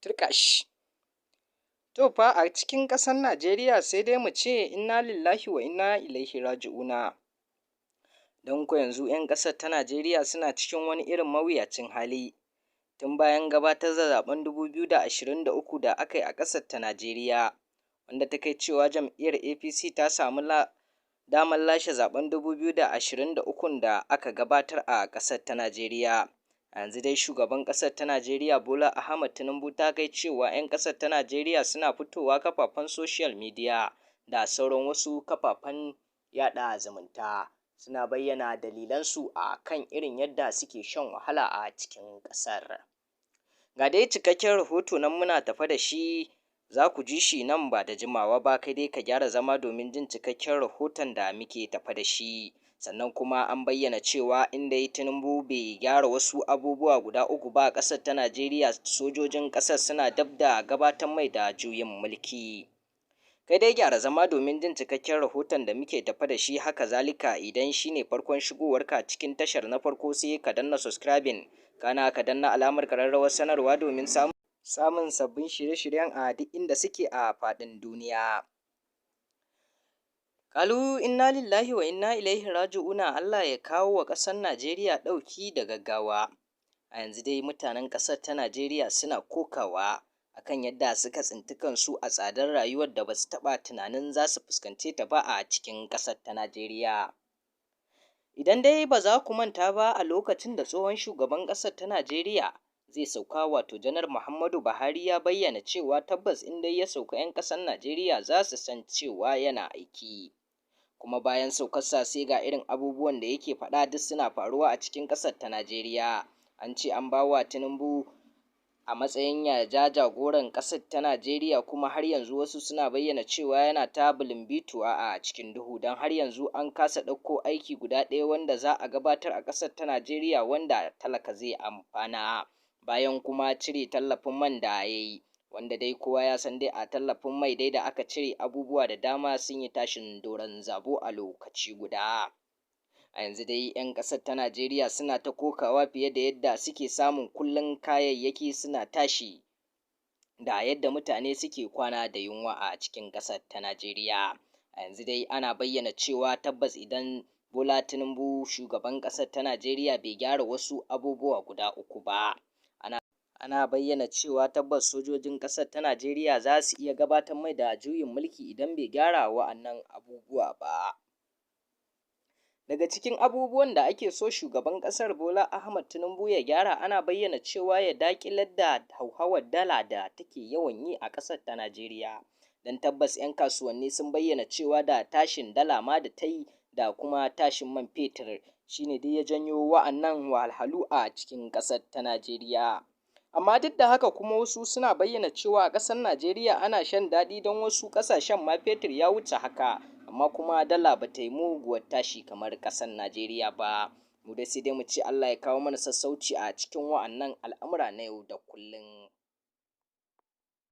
turƙa shi to fa a cikin ƙasar Najeriya sai dai mu ce inna lillahi wa inna ilaihi raji'una. Don ko yanzu 'yan ƙasar ta Najeriya suna cikin wani irin mawuyacin hali. Tun bayan gabatar da zaɓen dubu biyu da aka yi a ƙasar ta Najeriya wanda ta kai cewa jam'iyyar APC ta samu damar lashe zaɓen dubu biyu da ashirin da ukun da aka gabatar a ƙasar ta Najeriya. A yanzu dai shugaban ƙasar ta Najeriya Bola Ahmed Tinubu ta kai cewa 'yan ƙasar ta Najeriya suna fitowa kafafen social media da sauran wasu kafafen yaɗa zumunta. Suna bayyana dalilansu a kan irin yadda suke shan wahala a cikin ƙasar. Ga dai cikakken rahoto nan muna tafe da shi za ku ji shi nan ba da jimawa ba kai dai ka gyara zama domin jin cikakken rahoton da muke tafe da shi. Sannan kuma an bayyana cewa in dai Tinubu bai gyara wasu abubuwa guda uku ba a ƙasar ta Najeriya sojojin ƙasar suna dab da gabatar mai da juyin mulki. Kai dai gyara zama domin jin cikakken rahoton da muke tafe da shi haka zalika idan shine farkon shigowarka cikin tashar na farko sai ka danna subscribing. Kana ka danna alamar ƙararrawar sanarwa domin samun samun sabbin shirye-shiryen a duk inda suke a faɗin duniya. Kalu inna lillahi wa inna ilaihi raji'una Allah ya kawo wa ƙasar Najeriya ɗauki da gaggawa. A yanzu dai mutanen ƙasar ta Najeriya suna kokawa akan yadda suka tsinci kansu a tsadar rayuwar da ba su taɓa tunanin za su fuskance ta ba a cikin ƙasar ta Najeriya. Idan dai ba za ku manta ba a lokacin da tsohon shugaban ƙasar ta Najeriya zai sauka wato janar Muhammadu Buhari ya bayyana cewa tabbas in dai ya sauka 'yan ƙasar Najeriya za su san cewa yana aiki. Kuma bayan saukarsa sai ga irin abubuwan da yake faɗa duk suna faruwa a cikin ƙasar ta Najeriya. An ce an ba wa Tinubu a matsayin ya ja jagoran ƙasar ta Najeriya kuma har yanzu wasu suna bayyana cewa yana ta bituwa a cikin duhu. Don har yanzu an kasa ɗauko aiki guda ɗaya wanda za a gabatar a ƙasar ta Najeriya wanda talaka zai amfana. Bayan kuma cire tallafin man da ya yi. Wanda dai kowa ya san dai a tallafin mai dai da aka cire abubuwa da dama sun yi tashin doron zabo a lokaci guda. A yanzu dai 'yan ƙasar ta Najeriya suna ta kokawa fiye da yadda suke samun kullum kayayyaki suna tashi da yadda mutane suke kwana da yunwa a cikin ƙasar ta Najeriya. A yanzu dai ana bayyana cewa tabbas idan Bola Tinubu shugaban ƙasar ta Najeriya bai gyara wasu abubuwa guda uku ba. Ana ana bayyana cewa tabbas sojojin ƙasar ta Najeriya za su iya gabatar mai da juyin mulki idan bai gyara wa'annan abubuwa ba. Daga cikin abubuwan da ake so shugaban ƙasar Bola Ahmed Tinubu ya gyara ana bayyana cewa ya daƙilar da hauhawar dala da take yawan yi a ƙasar ta Najeriya. Don tabbas 'yan kasuwanni sun bayyana cewa da tashin dala ma da ta yi da kuma tashin man fetur shine dai ya janyo wa'annan wahalhalu a cikin ƙasar ta Najeriya. Amma duk da haka kuma wasu suna bayyana cewa a ƙasar Najeriya ana shan daɗi don wasu ƙasashen ma fetur ya wuce haka. Amma kuma dala ba ta yi muguwar tashi kamar ƙasar Najeriya ba. Mu dai sai dai mu ce Allah ya kawo mana sassauci a cikin wa'annan al'amura na yau da kullum.